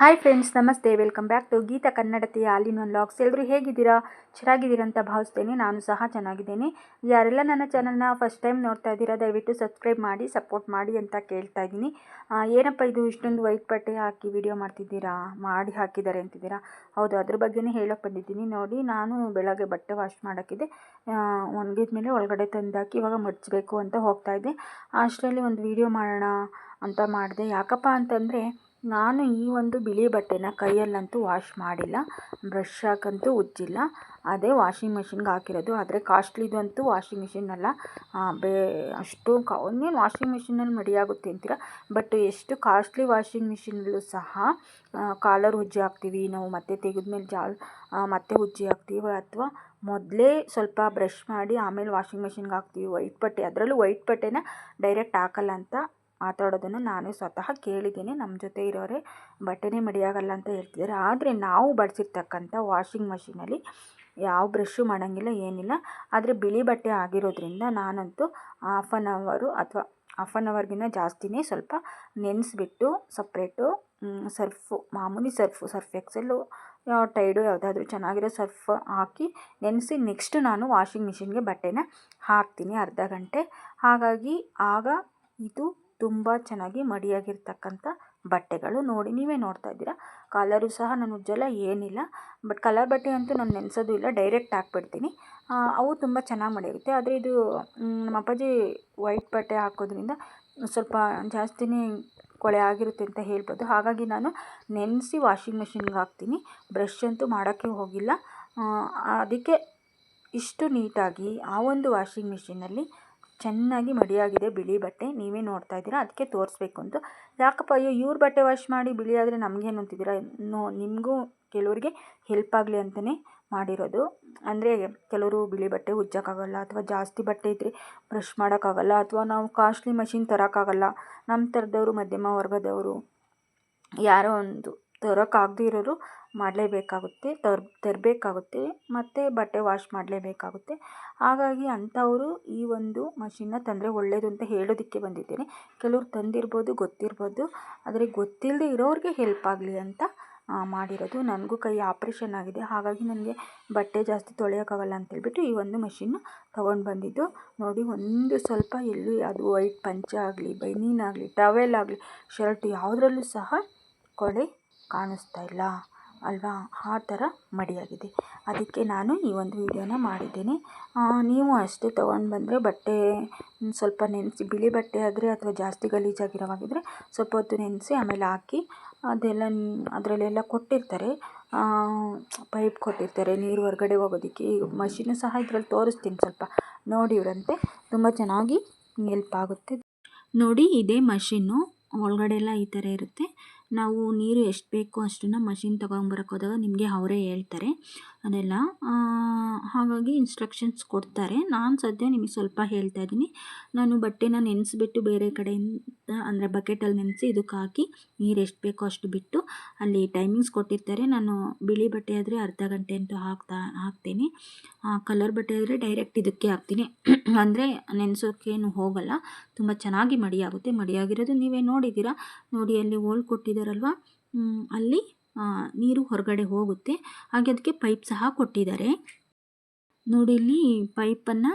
Hi friends ನಮಸ್ತೆ. Welcome back to Geeta ಕನ್ನಡತೆಯ ಅಲ್ಲಿನ ಲಾಗ್ಸ್ ಎಲ್ಲರೂ ಹೇಗಿದ್ದೀರಾ? ಚೆನ್ನಾಗಿದ್ದೀರಾ ಅಂತ ಭಾವಿಸ್ತೇನೆ. ನಾನು ಸಹ ಚೆನ್ನಾಗಿದ್ದೇನೆ. ಯಾರೆಲ್ಲ ನನ್ನ ಚಾನಲ್ನ ಫಸ್ಟ್ ಟೈಮ್ ನೋಡ್ತಾ ಇದ್ದೀರಾ, ದಯವಿಟ್ಟು ಸಬ್ಸ್ಕ್ರೈಬ್ ಮಾಡಿ ಸಪೋರ್ಟ್ ಮಾಡಿ ಅಂತ ಕೇಳ್ತಾ ಇದ್ದೀನಿ. ಏನಪ್ಪ ಇದು? ಇಷ್ಟೊಂದು ವೈಟ್ ಬಟ್ಟೆ ಹಾಕಿ ವಿಡಿಯೋ ಮಾಡ್ತಿದ್ದೀರಾ? ಮಾಡಿ ಹಾಕಿದ್ದಾರೆ ಅಂತಿದ್ದೀರಾ? ಹೌದು, ಅದ್ರ ಬಗ್ಗೆನೇ ಹೇಳೋಕೆ ಬಂದಿದ್ದೀನಿ. ನೋಡಿ, ನಾನು ಬೆಳಗ್ಗೆ ಬಟ್ಟೆ ವಾಶ್ ಮಾಡೋಕ್ಕಿದೆ. ಒಣಗಿದ ಮೇಲೆ ಒಳಗಡೆ ತಂದಾಕಿ ಇವಾಗ ಮಡಚಬೇಕು ಅಂತ ಹೋಗ್ತಾ ಇದ್ದೆ. ಅಷ್ಟರಲ್ಲಿ ಒಂದು ವಿಡಿಯೋ ಮಾಡೋಣ ಅಂತ ಮಾಡಿದೆ. ಯಾಕಪ್ಪ ಅಂತಂದರೆ ನಾನು ಈ ಒಂದು ಬಿಳಿ ಬಟ್ಟೆನ ಕೈಯಲ್ಲಂತೂ ವಾಶ್ ಮಾಡಿಲ್ಲ ಬ್ರಷ್ ಹಾಕಂತೂ ಉಜ್ಜಿಲ್ಲ. ಅದೇ ವಾಷಿಂಗ್ ಮೆಷಿನ್ಗೆ ಹಾಕಿರೋದು. ಆದರೆ ಕಾಸ್ಟ್ಲಿದು ಅಂತೂ ವಾಷಿಂಗ್ ಮಿಷಿನ್ ಬೇ, ಅಷ್ಟು ಕ ಒಂದೇನು ವಾಷಿಂಗ್ ಮಿಷಿನಲ್ಲಿ ಮಡಿಯಾಗುತ್ತೆ ಅಂತೀರ? ಬಟ್ ಎಷ್ಟು ಕಾಸ್ಟ್ಲಿ ವಾಷಿಂಗ್ ಮಿಷಿನಲ್ಲೂ ಸಹ ಕಾಲರ್ ಉಜ್ಜಿ ಹಾಕ್ತೀವಿ ನಾವು. ಮತ್ತೆ ತೆಗೆದ್ಮೇಲೆ ಜಾಲ್ ಮತ್ತೆ ಉಜ್ಜಿ ಹಾಕ್ತೀವಿ. ಅಥವಾ ಮೊದಲೇ ಸ್ವಲ್ಪ ಬ್ರಷ್ ಮಾಡಿ ಆಮೇಲೆ ವಾಷಿಂಗ್ ಮೆಷಿನ್ಗೆ ಹಾಕ್ತೀವಿ. ವೈಟ್ ಬಟ್ಟೆ, ಅದರಲ್ಲೂ ವೈಟ್ ಬಟ್ಟೆನ ಡೈರೆಕ್ಟ್ ಹಾಕಲ್ಲ ಅಂತ ಮಾತಾಡೋದನ್ನು ನಾನು ಸ್ವತಃ ಕೇಳಿದ್ದೀನಿ ನಮ್ಮ ಜೊತೆ ಇರೋರೆ. ಬಟ್ಟೆನೇ ಮಡಿಯಾಗಲ್ಲ ಅಂತ ಹೇಳ್ತಿದ್ದಾರೆ. ಆದರೆ ನಾವು ಬಳಸಿರ್ತಕ್ಕಂಥ ವಾಷಿಂಗ್ ಮಷಿನಲ್ಲಿ ಯಾವ ಬ್ರಷ್ಷು ಮಾಡೋಂಗಿಲ್ಲ, ಏನಿಲ್ಲ. ಆದರೆ ಬಿಳಿ ಬಟ್ಟೆ ಆಗಿರೋದ್ರಿಂದ ನಾನಂತೂ ಹಾಫ್ ಆನ್ ಅವರು ಅಥವಾ ಹಾಫ್ ಆನ್ ಅವರ್ಗಿಂತ ಜಾಸ್ತಿನೇ ಸ್ವಲ್ಪ ನೆನೆಸ್ಬಿಟ್ಟು ಸಪ್ರೇಟು ಸರ್ಫು, ಮಾಮೂಲಿ ಸರ್ಫು, ಸರ್ಫ್ ಎಕ್ಸೆಲ್ಲು ಟೈಡು ಯಾವುದಾದ್ರೂ ಚೆನ್ನಾಗಿರೋ ಸರ್ಫ್ ಹಾಕಿ ನೆನೆಸಿ ನೆಕ್ಸ್ಟ್ ನಾನು ವಾಷಿಂಗ್ ಮಿಷಿನ್ಗೆ ಬಟ್ಟೆನ ಹಾಕ್ತೀನಿ ಅರ್ಧ ಗಂಟೆ. ಹಾಗಾಗಿ ಆಗ ಇದು ತುಂಬ ಚೆನ್ನಾಗಿ ಮಡಿಯಾಗಿರ್ತಕ್ಕಂಥ ಬಟ್ಟೆಗಳು ನೋಡಿ ನೀವೇ ನೋಡ್ತಾ ಇದ್ದೀರಾ. ಕಲರು ಸಹ ನಾನು ಉಜ್ಜಲ ಏನಿಲ್ಲ. ಬಟ್ ಕಲರ್ ಬಟ್ಟೆ ಅಂತೂ ನಾನು ನೆನೆಸೋದು ಇಲ್ಲ, ಡೈರೆಕ್ಟ್ ಹಾಕ್ಬಿಡ್ತೀನಿ. ಅವು ತುಂಬ ಚೆನ್ನಾಗಿ ಮಡಿಯಾಗುತ್ತೆ ಆದರೆ ಇದು ನಮ್ಮ ಅಪ್ಪಾಜಿ ವೈಟ್ ಬಟ್ಟೆ ಹಾಕೋದ್ರಿಂದ ಸ್ವಲ್ಪ ಜಾಸ್ತಿನೇ ಕೊಳೆ ಆಗಿರುತ್ತೆ ಅಂತ ಹೇಳ್ಬೋದು. ಹಾಗಾಗಿ ನಾನು ನೆನೆಸಿ ವಾಷಿಂಗ್ ಮೆಷಿನ್ಗೆ ಹಾಕ್ತೀನಿ. ಬ್ರಷ್ ಅಂತೂ ಮಾಡೋಕ್ಕೆ ಹೋಗಿಲ್ಲ. ಅದಕ್ಕೆ ಇಷ್ಟು ನೀಟಾಗಿ ಆ ಒಂದು ವಾಷಿಂಗ್ ಮಿಷಿನಲ್ಲಿ ಚೆನ್ನಾಗಿ ಮಡಿಯಾಗಿದೆ ಬಿಳಿ ಬಟ್ಟೆ. ನೀವೇ ನೋಡ್ತಾ ಇದ್ದೀರಾ? ಅದಕ್ಕೆ ತೋರಿಸ್ಬೇಕು ಅಂತ. ಯಾಕಪ್ಪ, ಅಯ್ಯೋ, ಇವ್ರ ಬಟ್ಟೆ ವಾಶ್ ಮಾಡಿ ಬಿಳಿ ಆದರೆ ನಮಗೇನು ಅಂತಿದ್ದೀರಾ? ನೋ, ನಿಮಗೂ ಕೆಲವರಿಗೆ ಹೆಲ್ಪ್ ಆಗಲಿ ಅಂತಲೇ ಮಾಡಿರೋದು. ಅಂದರೆ ಕೆಲವರು ಬಿಳಿ ಬಟ್ಟೆ ಉಜ್ಜೋಕ್ಕಾಗಲ್ಲ ಅಥವಾ ಜಾಸ್ತಿ ಬಟ್ಟೆ ಇದ್ದರೆ ಬ್ರಷ್ ಮಾಡೋಕ್ಕಾಗಲ್ಲ ಅಥವಾ ನಾವು ಕಾಸ್ಟ್ಲಿ ಮಷಿನ್ ತರೋಕ್ಕಾಗಲ್ಲ. ನಮ್ಮ ಥರದವರು, ಮಧ್ಯಮ ವರ್ಗದವರು, ಯಾರೋ ಒಂದು ತರೋಕ್ಕಾಗದೇ ಇರೋರು ಮಾಡಲೇಬೇಕಾಗುತ್ತೆ ತರ್ ತರಬೇಕಾಗುತ್ತೆ ಮತ್ತು ಬಟ್ಟೆ ವಾಶ್ ಮಾಡಲೇಬೇಕಾಗುತ್ತೆ. ಹಾಗಾಗಿ ಅಂಥವರು ಈ ಒಂದು ಮಷಿನ್ನ ತಂದರೆ ಒಳ್ಳೆಯದು ಅಂತ ಹೇಳೋದಕ್ಕೆ ಬಂದಿದ್ದೇನೆ. ಕೆಲವ್ರು ತಂದಿರ್ಬೋದು, ಗೊತ್ತಿರ್ಬೋದು, ಆದರೆ ಗೊತ್ತಿಲ್ಲದೆ ಇರೋರಿಗೆ ಹೆಲ್ಪ್ ಆಗಲಿ ಅಂತ ಮಾಡಿರೋದು. ನನಗೂ ಕೈ ಆಪ್ರೇಷನ್ ಆಗಿದೆ. ಹಾಗಾಗಿ ನನಗೆ ಬಟ್ಟೆ ಜಾಸ್ತಿ ತೊಳೆಯೋಕ್ಕಾಗಲ್ಲ ಅಂತೇಳ್ಬಿಟ್ಟು ಈ ಒಂದು ಮಷಿನ್ನ ತೊಗೊಂಡು ಬಂದಿದ್ದು. ನೋಡಿ, ಒಂದು ಸ್ವಲ್ಪ ಎಲ್ಲಿ ಅದು ವೈಟ್ ಪಂಚೆ ಆಗಲಿ ಬೈನೀನಾಗಲಿ ಟವೆಲ್ ಆಗಲಿ ಶರ್ಟ್ ಯಾವುದರಲ್ಲೂ ಸಹ ಕೊಳೆ ಕಾಣಿಸ್ತಾ ಇಲ್ಲ ಅಲ್ವಾ? ಆ ಥರ ಮಡಿಯಾಗಿದೆ. ಅದಕ್ಕೆ ನಾನು ಈ ಒಂದು ವಿಡಿಯೋನ ಮಾಡಿದ್ದೀನಿ. ನೀವು ಅಷ್ಟೇ ತೊಗೊಂಡು ಬಂದರೆ ಬಟ್ಟೆ ಸ್ವಲ್ಪ ನೆನೆಸಿ, ಬಿಳಿ ಬಟ್ಟೆ ಆದರೆ ಅಥವಾ ಜಾಸ್ತಿ ಗಲೀಜಾಗಿರೋವಾಗಿದ್ದರೆ ಸ್ವಲ್ಪ ಹೊತ್ತು ನೆನೆಸಿ, ಆಮೇಲೆ ಹಾಕಿ ಅದೆಲ್ಲ ಅದರಲ್ಲೆಲ್ಲ ಕೊಟ್ಟಿರ್ತಾರೆ. ಪೈಪ್ ಕೊಟ್ಟಿರ್ತಾರೆ ನೀರು ಹೊರಗಡೆ ಹೋಗೋದಕ್ಕೆ. ಈಗ ಮಷಿನು ಸಹ ಇದರಲ್ಲಿ ತೋರಿಸ್ತೀನಿ ಸ್ವಲ್ಪ. ನೋಡಿ ಇವರಂತೆ. ತುಂಬ ಚೆನ್ನಾಗಿ ಹೆಲ್ಪ್ ಆಗುತ್ತೆ. ನೋಡಿ, ಇದೇ ಮಷಿನ್ನು ಒಳಗಡೆ ಎಲ್ಲ ಈ ಥರ ಇರುತ್ತೆ. ನಾವು ನೀರು ಎಷ್ಟು ಬೇಕೋ ಅಷ್ಟನ್ನು ಮಷಿನ್ ತೊಗೊಂಬರಕ್ಕೆ ಹೋದಾಗ ನಿಮಗೆ ಅವರೇ ಹೇಳ್ತಾರೆ. ಅದೆಲ್ಲ. ಹಾಗಾಗಿ ಇನ್ಸ್ಟ್ರಕ್ಷನ್ಸ್ ಕೊಡ್ತಾರೆ. ನಾನು ಸದ್ಯ ನಿಮಗೆ ಸ್ವಲ್ಪ ಹೇಳ್ತಾ ಇದ್ದೀನಿ. ನಾನು ಬಟ್ಟೆನ ನೆನೆಸಿಬಿಟ್ಟು ಬೇರೆ ಕಡೆಯಿಂದ, ಅಂದರೆ ಬಕೆಟಲ್ಲಿ ನೆನೆಸಿ ಇದಕ್ಕೆ ಹಾಕಿ, ನೀರು ಎಷ್ಟು ಬೇಕೋ ಅಷ್ಟು ಬಿಟ್ಟು, ಅಲ್ಲಿ ಟೈಮಿಂಗ್ಸ್ ಕೊಟ್ಟಿರ್ತಾರೆ. ನಾನು ಬಿಳಿ ಬಟ್ಟೆ ಆದರೆ ಅರ್ಧ ಗಂಟೆ ಅಂತೂ ಹಾಕ್ತಾ, ಹಾಕ್ತೀನಿ. ಕಲರ್ ಬಟ್ಟೆ ಆದರೆ ಡೈರೆಕ್ಟ್ ಇದಕ್ಕೆ ಹಾಕ್ತೀನಿ. ಅಂದರೆ ನೆನೆಸೋಕ್ಕೇನು ಹೋಗಲ್ಲ. ತುಂಬ ಚೆನ್ನಾಗಿ ಮಡಿಯಾಗುತ್ತೆ. ಮಡಿಯಾಗಿರೋದು ನೀವೇ ನೋಡಿದ್ದೀರಾ? ನೋಡಿ, ಅಲ್ಲಿ ಹೋಲ್ ಕೊಟ್ಟಿದ್ದಾರಲ್ವ ಅಲ್ಲಿ ನೀರು ಹೊರಗಡೆ ಹೋಗುತ್ತೆ. ಹಾಗೆ ಅದಕ್ಕೆ ಪೈಪ್ ಸಹ ಕೊಟ್ಟಿದ್ದಾರೆ. ನೋಡಿ, ಇಲ್ಲಿ ಪೈಪನ್ನು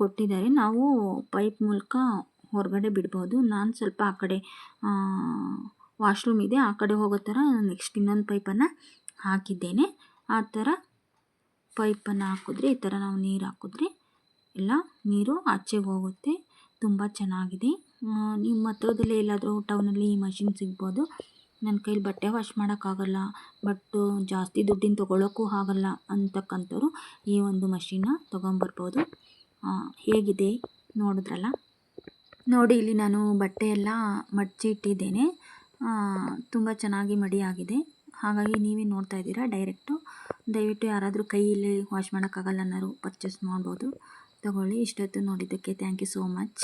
ಕೊಟ್ಟಿದ್ದಾರೆ. ನಾವು ಪೈಪ್ ಮೂಲಕ ಹೊರಗಡೆ ಬಿಡ್ಬೋದು. ನಾನು ಸ್ವಲ್ಪ ಆ ಕಡೆ ವಾಶ್ರೂಮ್ ಇದೆ. ಆ ಕಡೆ ಹೋಗೋ ಥರ ನೆಕ್ಸ್ಟ್ ಇನ್ನೊಂದು ಪೈಪನ್ನು ಹಾಕಿದ್ದೇನೆ. ಆ ಥರ ಪೈಪನ್ನು ಹಾಕಿದ್ರೆ, ಈ ಥರ ನಾವು ನೀರು ಹಾಕಿದ್ರೆ ಎಲ್ಲ ನೀರು ಆಚೆಗೆ ಹೋಗುತ್ತೆ. ತುಂಬ ಚೆನ್ನಾಗಿದೆ. ನಿಮ್ಮ ಹತ್ರದಲ್ಲೇ ಎಲ್ಲಾದರೂ ಟೌನಲ್ಲಿ ಈ ಮಷಿನ್ ಸಿಗ್ಬೋದು. ನನ್ನ ಕೈಲಿ ಬಟ್ಟೆ ವಾಶ್ ಮಾಡೋಕ್ಕಾಗಲ್ಲ, ಬಟ್ಟು ಜಾಸ್ತಿ ದುಡ್ಡಿನ ತೊಗೊಳೋಕ್ಕೂ ಆಗಲ್ಲ ಅಂತಕ್ಕಂಥವ್ರು ಈ ಒಂದು ಮಷೀನ್ನ ತೊಗೊಂಬರ್ಬೋದು. ಹೇಗಿದೆ ನೋಡಿದ್ರಲ್ಲ? ನೋಡಿ, ಇಲ್ಲಿ ನಾನು ಬಟ್ಟೆ ಎಲ್ಲ ಮಡಚಿ ಇಟ್ಟಿದ್ದೇನೆ. ತುಂಬ ಚೆನ್ನಾಗಿ ಮಡಿಯಾಗಿದೆ ಹಾಗಾಗಿ ನೀವೇ ನೋಡ್ತಾ ಇದ್ದೀರಾ ಡೈರೆಕ್ಟು ದಯವಿಟ್ಟು ಯಾರಾದರೂ ಕೈಯಲ್ಲಿ ವಾಶ್ ಮಾಡೋಕ್ಕಾಗಲ್ಲ ಅನ್ನೋರು ಪರ್ಚೇಸ್ ಮಾಡ್ಬೋದು. ತಗೊಳ್ಳಿ, ಇಷ್ಟೊತ್ತು ನೋಡಿದ್ದಕ್ಕೆ ಥ್ಯಾಂಕ್ ಯು ಸೋ ಮಚ್